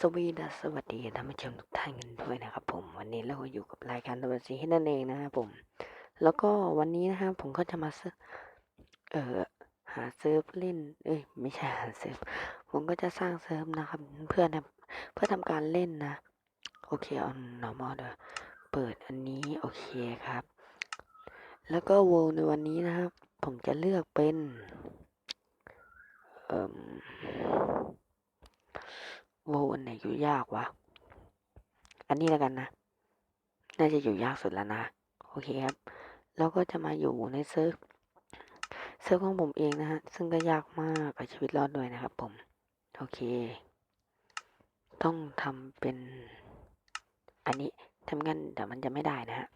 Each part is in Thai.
สวีดัสสวัสดีท่านผู้ชมทุกท่านกันด้วยนะครับผมวันนี้เราก็อยู่กับรายการตะวันสีให้นั่นเองนะครับผม แล้วก็วันนี้นะครับผมก็จะมาเซิร์ฟเออหาเซิร์ฟเล่น เอ้ยไม่ใช่หาเซิร์ฟผมก็จะสร้างเซิร์ฟนะครับ เพื่อทำเพื่อทำการเล่นนะ โอเคเอา normal เดี๋ยวเปิดอันนี้โอเคครับ แล้วก็โวในวันนี้นะครับ ผมจะเลือกเป็นเอ่อ โวอันไหนอยู่ยากวะ อันนี้แล้วกันนะ น่าจะอยู่ยากสุดแล้วนะ โอเคครับ แล้วก็จะมาอยู่ในเซิร์ฟ เซิร์ฟของผมเองนะฮะ ซึ่งก็ยากมากกับชีวิตรอดด้วยนะครับผม โอเค ต้องทำเป็น อันนี้ทำงั้นเดี๋ยวมันจะไม่ได้นะฮะ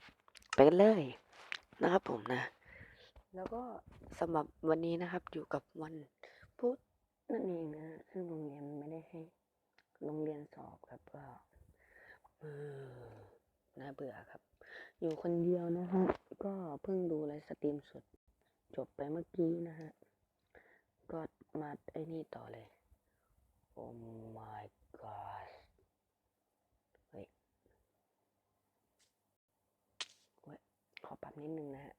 ไปกันเลยนะครับผมนะ แล้วก็สำหรับวันนี้นะครับอยู่กับวันพุธนั่นเองนะฮะซึ่งโรงเรียนไม่ได้ให้ โรงเรียนสอบครับก็เออน่าเบื่อครับ อยู่คนเดียวนะฮะก็เพิ่งดูไลฟ์สตรีมสดจบไปเมื่อกี้นะฮะ ก็มาไอ้นี่ต่อเลย โอ้ my god เฮ้ยเว้ยขอปรับนิดนึงนะฮะ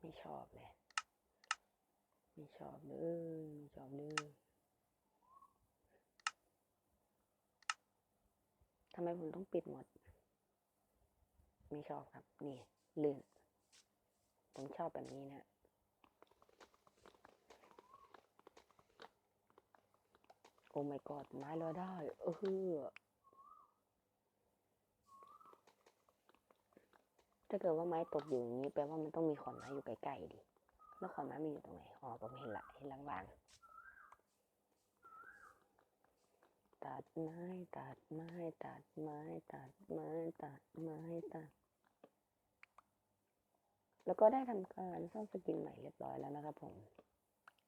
ไม่ชอบเลย ไม่ชอบเลยไม่ชอบเลย ทำไมผมต้องปิดหมด ไม่ชอบครับ นี่ลื่น ผมชอบแบบนี้นะโอ้ my god ไม้ลอยได้ เออถ้าเกิดว่าไม้ตกอยู่อย่างนี้แปลว่ามันต้องมีขอนไม้อยู่ใกล้ๆดิ แล้วขอนไม้มันอยู่ตรงไหน อ๋อผมเห็นละเห็นลางๆ ตัดไม้ ตัดไม้ ตัดไม้ ตัดไม้ ตัดไม้ตัด แล้วก็ได้ทำการสร้างสกินใหม่เรียบร้อยแล้วนะครับผม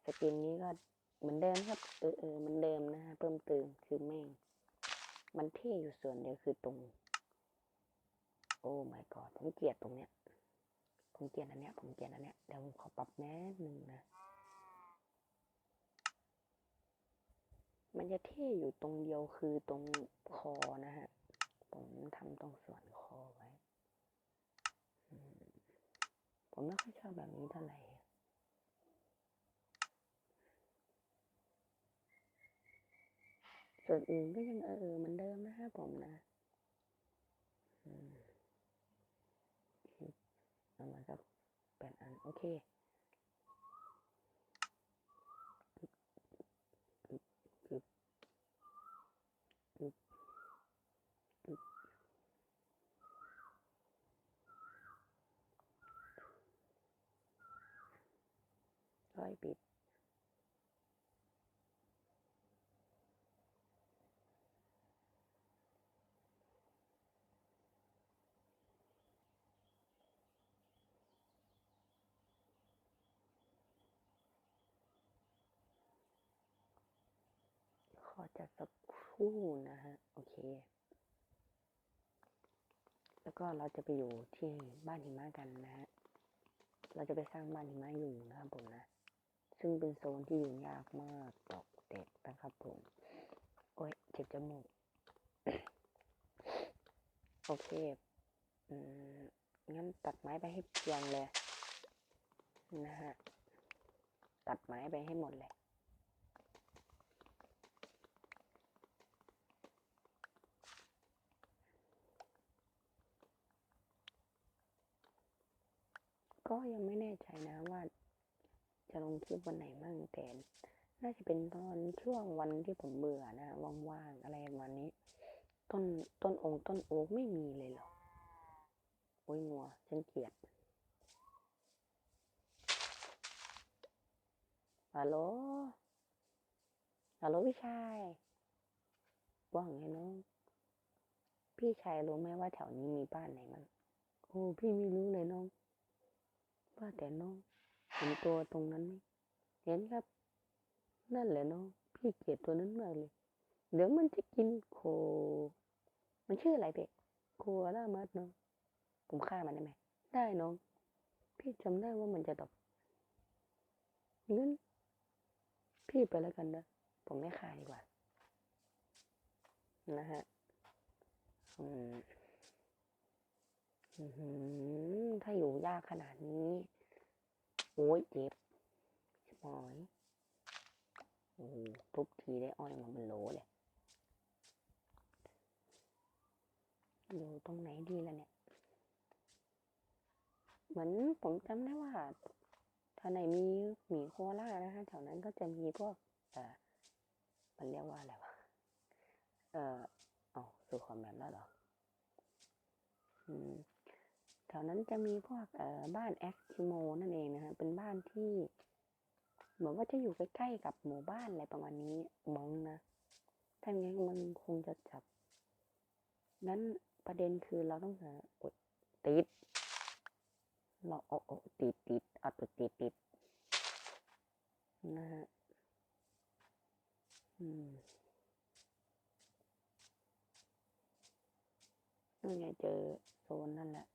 สกินนี้ก็เหมือนเดิมครับ เออเออมันเดิมนะฮะ เพิ่มเติมคือแม่ง มันเท่อยู่ส่วนเดียวคือตรง โอ้ my god ผมเกลียดตรงเนี้ย ผมเกลียดอันเนี้ย ผมเกลียดอันเนี้ย เดี๋ยวผมขอปรับแม่หนึ่งนะ มันจะเท่อยู่ตรงเดียวคือตรงคอนะฮะ ผมทำตรงส่วนคอไว้ ผมไม่ค่อยชอบแบบนี้เท่าไหร่ส่วนอื่นก็ยังเออเหมือนเดิมนะฮะผมนะเอามาสักแปดอัน โอเค ร้ อยปิด ขอจัดสักครู่นะฮะ โอเค แล้วก็เราจะไปอยู่ที่บ้านหิมะกันนะฮะเราจะไปสร้างบ้านหิมะอยู่นะครับผมนะ ซึ่งเป็นโซนที่อยู่ยากมากตอกเด็กนะครับผมโอ้ยเจ็บจมูกโอเคอืมงั้นตัดไม้ไปให้เพียงเลยนะฮะตัดไม้ไปให้หมดเลยก็ยังไม่แน่ใจนะว่า จะลงคลิปวันไหนมั่งแต่น่าจะเป็นตอนช่วงวันที่ผมเบื่อนะว่างๆอะไรประมาณนี้ ต้นต้นองค์ต้นโอ๊กไม่มีเลยเหรอโอ้ยงัวฉันเกลียดฮัลโหลฮัลโหลพี่ชายว่าไงน้องพี่ชายรู้ไหมว่าแถวนี้มีบ้านไหนมั้งโอ้พี่ไม่รู้เลยน้องว่าแต่น้อง เห็นตัวตรงนั้นไหมเห็นครับ นั่นแหละน้องพี่เกลียดตัวนั้นมากเลย เดี๋ยวมันจะกินโค มันชื่ออะไรเด็กโคอาล่ามัดน้องผมฆ่ามันได้ไหม ได้น้อง พี่จำได้ว่ามันจะตอบงั้นพี่ไปแล้วกันนะ ผมไม่ขายดีกว่า นะฮะอืมถ้าอยู่ยากขนาดนี้ โอ้ยเจ็บชิบหายโอ้ทุบทีได้อ้อยมาเป็นโหลเลยอยู่ตรงไหนดีล่ะเนี่ย เหมือนผมจำได้ว่าถ้าไหนมีหมีโคล่านะคะแถวนั้นก็จะมีพวกเอ่อมันเรียกว่าอะไรวะเอ่อเอาสู่คอมแมนแล้วเหรอ อืม แถวนั้นจะมีพวกเอ่อบ้านแอคคิโมนั่นเองนะฮะเป็นบ้านที่ เหมือนว่าจะอยู่ใกล้ๆกับหมู่บ้านอะไรประมาณนี้มองนะถ้าอย่างนั้นมันคงจะจับนั้นประเด็นคือเราต้องหาอดติดเราเอาเอติดติดอาตัวติดติดนะฮะอืมนี่นไงเจอโซนนั่นแหละ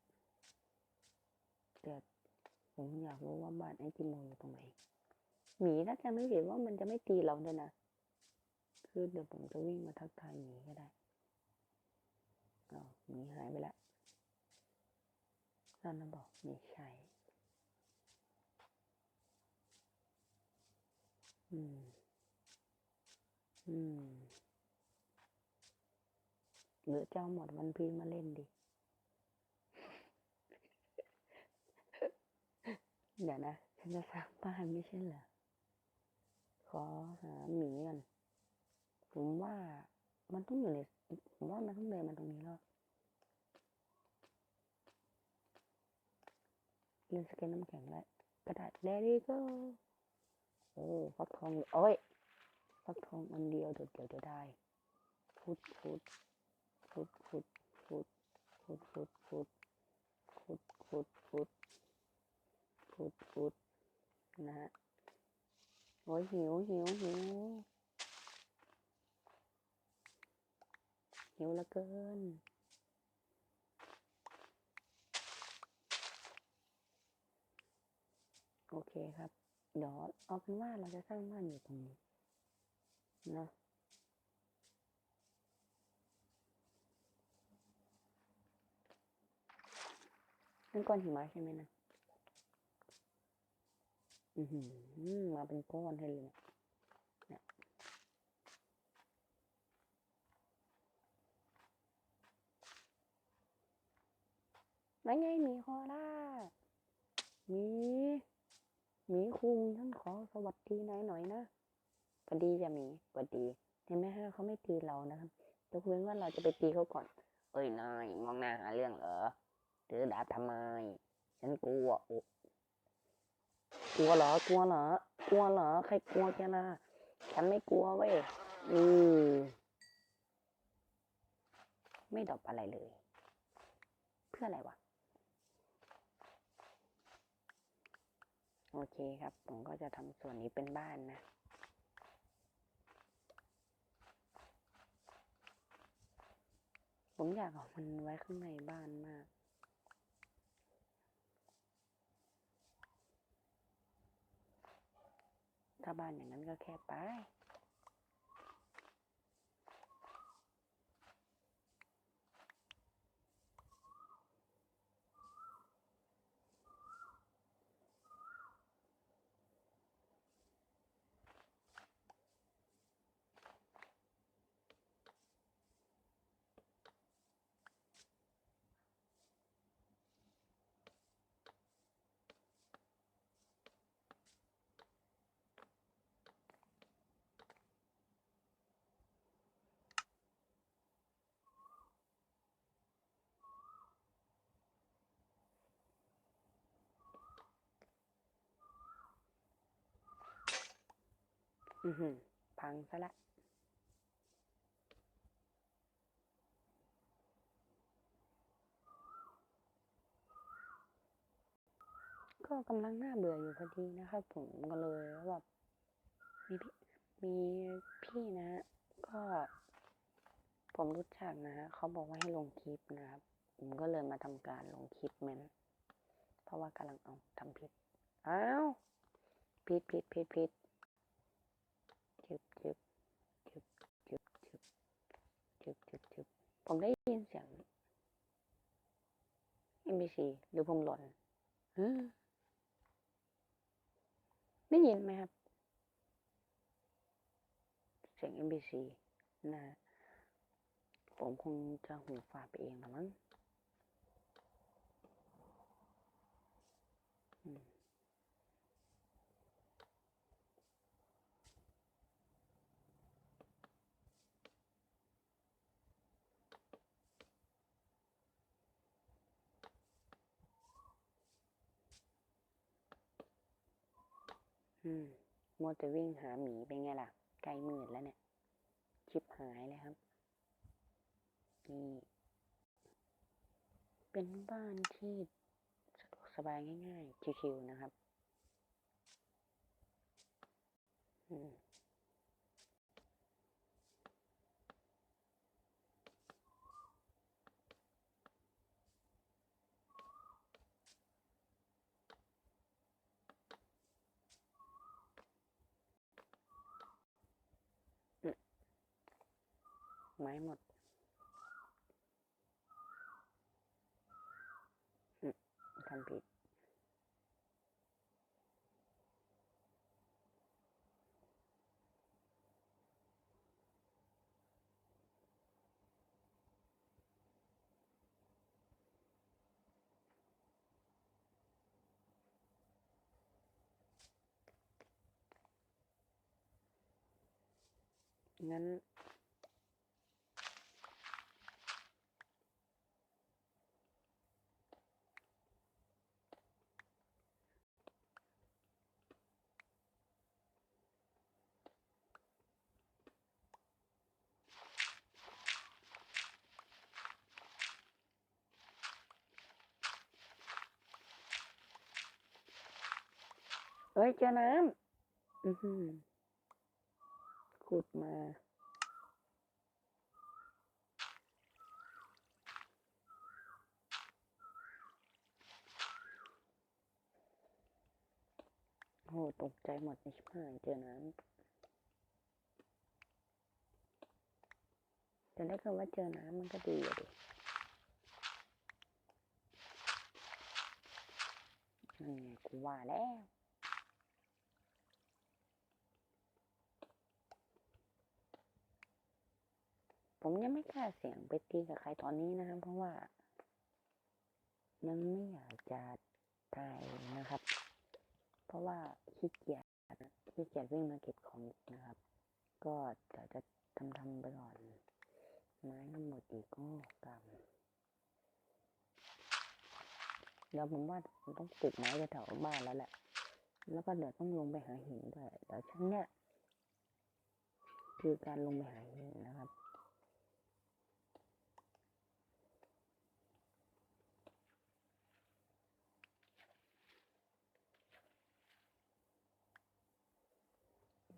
แต่ผมอยากรู้ว่าบ้านไอ้จิโมอยู่ตรงไหนหมีถ้าจะไม่ผิดว่ามันจะไม่ตีเราด้วยนะคือเดี๋ยวผมจะวิ่งมาทักทายหมีก็ได้อ๋อหมีหายไปแล้วนั่นนะบอกไม่ใช่อืม อืมหรือเจ้าหมดวันพีมาเล่นดิ เดี๋ยวนะฉันจะสร้างบ้านไม่ใช่เหรอ ขอหาหมีก่อนผมว่ามันต้องอยู่ในผมว่ามันต้องเดินมาตรงนี้แล้วเล่นสเก็ตน้ำแข็งแล้วกระดาษแดรี่ก็โอ้ฟักทองโอ้ยฟักทองอันเดียวเดี๋ยวเดี๋ยวได้ฟุดฟุดฟุดฟุดฟุดฟุดฟุดฟุดฟุดฟุดฟุด ฟุดฟุดนะฮะโอ้ยหิวหิวหิวหิวเหลือเกิน โอเคครับ เดี๋ยวเอาเป็นว่าเราจะสร้างบ้านอยู่ตรงนี้นะนั่นก้อนหิมะใช่ไหมนะ มาเป็นก้อนให้เลยเนี่ยเนี่ยนั่นไงมีคอล่ามีมีคุงฉันขอสวัสดีนายหน่อยนะสวัสดีจะมีสวัสดีเห็นไหมฮะเขาไม่ตีเรานะครับยกเว้นว่าเราจะไปตีเขาก่อน เอ้ยนายมองหน้าหาเรื่องเหรอถือดาบทำไม ฉันกลัวโอ้ ลัวเหรอกลัวเหรอกลัวเหรอใครกลัวแกล่ะฉันไม่กลัวเว้ยอือไม่ดอปอะไรเลย เพื่ออะไรวะ โอเคครับ ผมก็จะทำส่วนนี้เป็นบ้านนะผมอยากเอามันไว้ข้างในบ้านมาก ถ้าบ้านอย่างนั้นก็แค่ไป พังซะละก็กำลังน่าเบื่ออยู่พอดีนะครับผมก็เลยแบบมีพี่มีพี่นะ ก็ผมรู้จักนะฮะเขาบอกว่าให้ลงคลิปนะครับ ผมก็เลยมาทำการลงคลิปมันเพราะว่ากำลังเอาทำผิดอ้าวผิดผิดผิดผิด จึบจึบจึบผมได้ยินเสียง MBC หรือผมหล่นได้ยินไหมครับ เสียง MBC นะ ผมคงจะหูฝาดไปเองนะมั้ง อืมมัวแต่วิ่งหาหมีเป็นไงล่ะ ใกล้มืดแล้วเนี่ย ชิบหายเลยครับ นี่ เป็นบ้านที่สะดวกสบายง่ายๆ ชิวๆนะครับ อืม ไม้หมด ทำผิด งั้น เอ้ยเจอน้ำอือหือขุดมา โอ้โหตกใจหมดในชิบหายเจอน้ำแต่ได้คำว่าเจอน้ำมันก็ดีอะดินั่นไงกูว่าแล้ว ผมยังไม่กล้าเสี่ยงไปตีกับใครตอนนี้นะครับ เพราะว่า ยังไม่อยากจะตายนะครับ เพราะว่าขี้เกียจขี้เกียจวิ่งมาเก็บของอีกนะครับ ก็เดี๋ยวจะทำทำๆไปก่อนไม้ทั้งหมดอีกโอ้กรรมเดี๋ยวผมว่าผมต้องปลูกไม้แถวบ้านแล้วแหละ แล้วก็เดี๋ยวต้องลงไปหาหินด้วยเดี๋ยวชั้นเนี้ยคือการลงไปหาหินนะครับ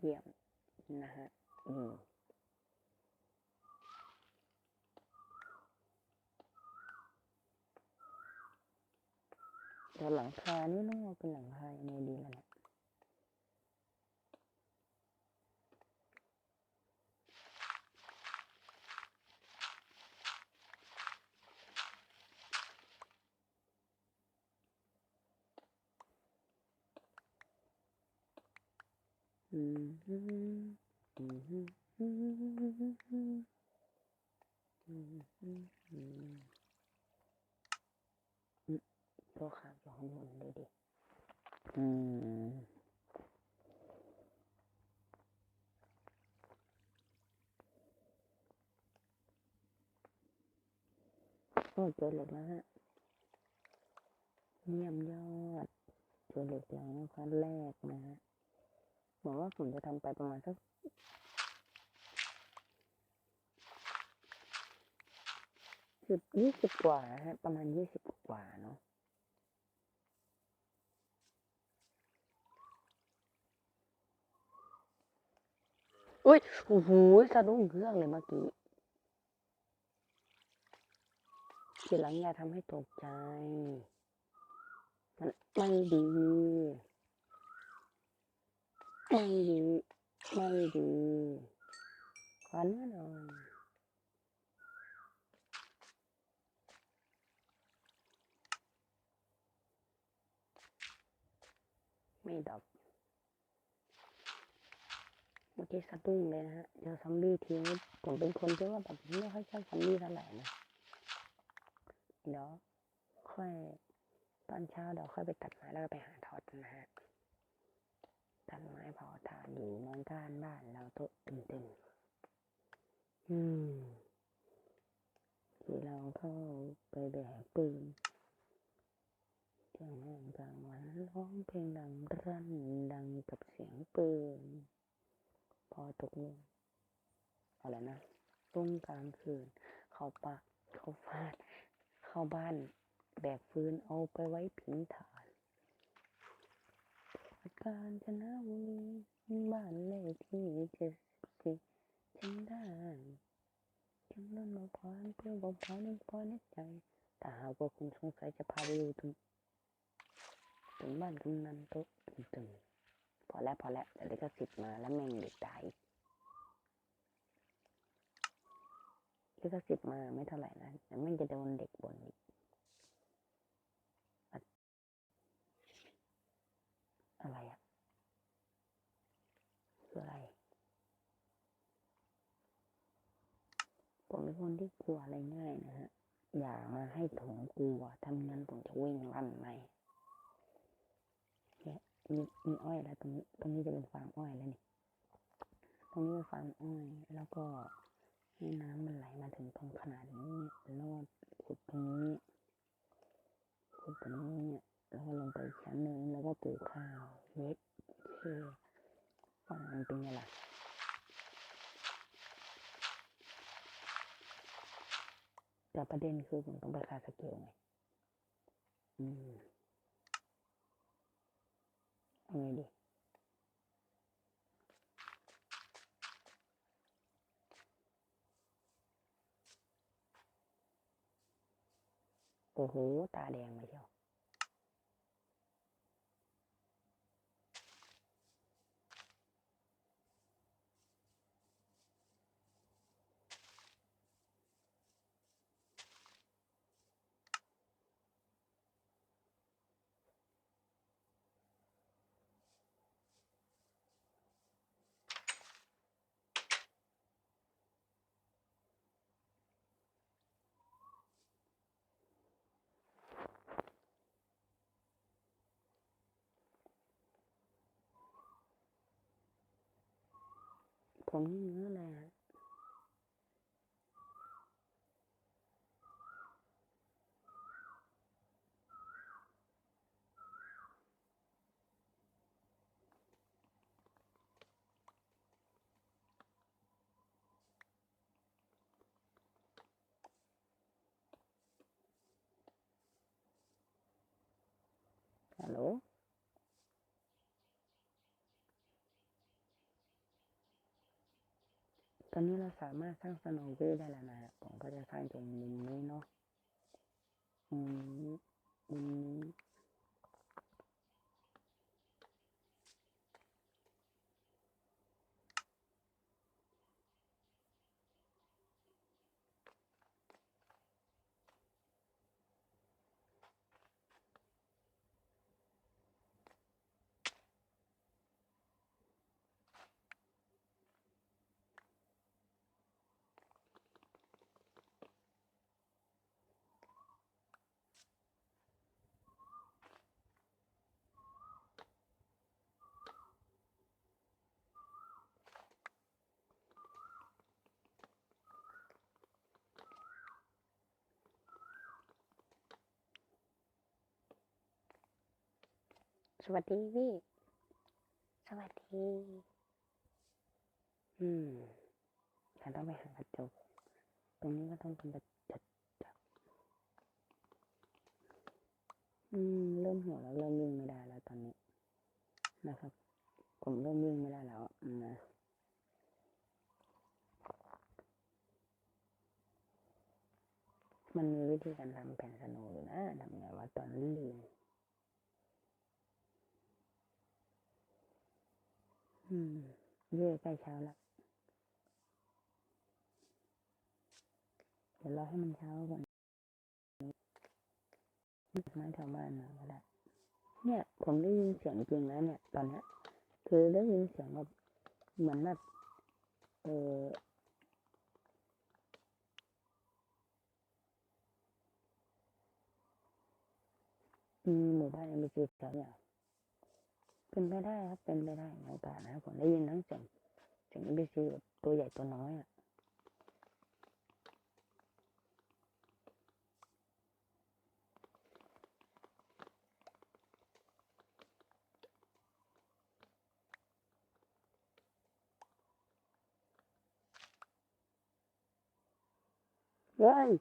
เยี่ยมนะฮะอืมแต่หลังคานี่ต้องเอาเป็นหลังคายังไงดีล่ะ โลกขาอยู่ข้างนเลยดิอืมโอ้เจอเหล็กแล้วฮะเยี่ยมยอดเจอเหล็กอแล้วครั้งแรกนะฮะ บอกว่าผมจะทำไปประมาณสักสิบยี่สิบกว่าฮะประมาณยี่สิบกว่าเนาะอุ้ยโอ้โหสะดุ้งเครื่องเลยเมื่อกี้ทีหลังอย่าทำให้ตกใจ มันไม่ดี ไม่ดีไม่ดีขอแน่นอนไม่ดับเมื่อกี้สะดุ้งเลยนะฮะเจอซอมบี้ทีนี้ผมเป็นคนที่ว่าแบบไม่ค่อยชอบซอมบี้เท่าไหร่นะเดี๋ยวค่อยตอนเช้าเดี๋ยวค่อยไปตัดไม้แล้วก็ไปหาทอดนะฮะ ตัดไม้เผาถ่านอยู่นอนก้านบ้านเราโต๊ะตึงๆอืมที่เราเข้าไปแบกปืนเที่ยงแม่งกลางวันร้องเพลงดังรั่นดังกับเสียงปืน พอตกลงอะไรนะรุ่งกลางคืน เขาปะเขาฟาด เข้าบ้านแบกฟืนเอาไปไว้ผิงฐาน การชนะบุรีบ้านเลขที่เจ็ดสิบฉันได้ฉันนั้นมาพานเพื่อบอกพานพอในใจแต่หากว่าคุณสงสัยจะพาไปดูถึงถึงบ้านกำนันโต๊ะตึงๆพอแล้วพอแล้วเดี๋ยวลิขสิทธิ์มาแล้วแม่งเด็กตายลิขสิทธิ์มาไม่เท่าไหร่นะแต่แม่งจะโดนเด็กบ่นอีก อะไรอะคืออะไร ผมเป็นคนที่กลัวอะไรง่ายนะฮะ อย่ามาให้ผมกลัวถ้าไม่งั้นผมจะวิ่งลั่นในเนี่ยมีมีอ้อยแล้วตรงนี้ตรงนี้จะเป็นฟาร์มอ้อยแล้วนี่ ตรงนี้เป็นฟาร์มอ้อยแล้วก็ให้น้ำมันไหลมาถึงตรงขนาดนี้แล้วก็ขุดตรงนี้ขุดตรงนี้แล้วก็ลงไปชั้นหนึ่งแล้วก็ปลูกข้าวเล็กคือฟาร์มเป็นไงล่ะ แต่ประเด็นคือผมต้องไปคาสเกลไง อืมเอาไงดีโอ้โห ตาแดงมาเชียว ผมนี่เนื้อเลยฮะฮัลโหล ตอนนี้เราสามารถสร้างสนองเวได้แล้วนะผมก็จะสร้างตรงมุมนี้เนาะอืมมุมนี้ สวัสดีพี่ สวัสดี อืมฉันต้องไปหากระจก ตรงนี้ก็ต้องเป็นกระจกอืม เริ่มหิวแล้วเริ่มวิ่งไม่ได้แล้วตอนนี้ นะครับ ผมเริ่มวิ่งไม่ได้แล้วนะมันมีวิธีการทำแผ่นสโนว์อยู่นะทำไงวะตอนลืม อืมเย่ใกล้เช้าแล้วเดี๋ยวรอให้มันเช้าก่อนไม้แถวบ้านน่อยก็ได้เนี่ย ผมได้ยินเสียงจริงนะเนี่ย ตอนเนี้ยคือได้ยินเสียงแบบเหมือนแบบเออมีหมู่บ้านเอ็มบีซีแถวเนี่ย เป็นไปได้ครับ เป็นไปได้ในโอกาสนะผมได้ยินทั้งเสียงเสียงเอ็มบีซีแบบตัวใหญ่ตัวน้อยอะเฮ้ย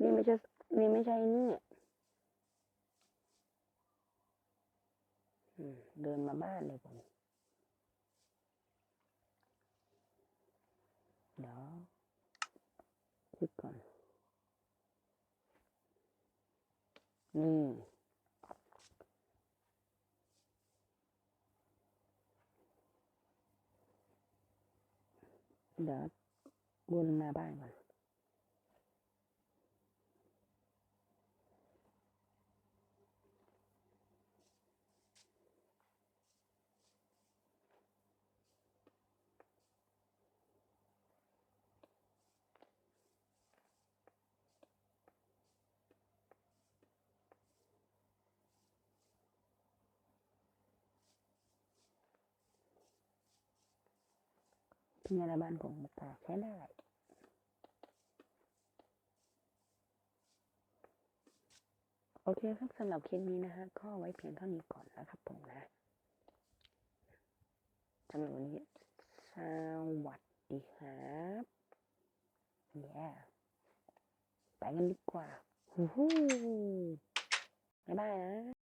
นี่ไม่ใช่นี่ไม่ใช่นี่อืม เดินมาบ้านเลยผมเดี๋ยวคิดก่อน นี่เดี๋ยววนมาบ้านก่อน ที่ในบ้านผมตาใช้ได้โอเคครับสำหรับคลิปนี้นะฮะก็ไว้เพียงเท่านี้ก่อนนะครับผมนะสำหรับวันนี้สวัสดีครับแย่ไปกันดีกว่าฮู้ฮู้บ๊ายบายนะ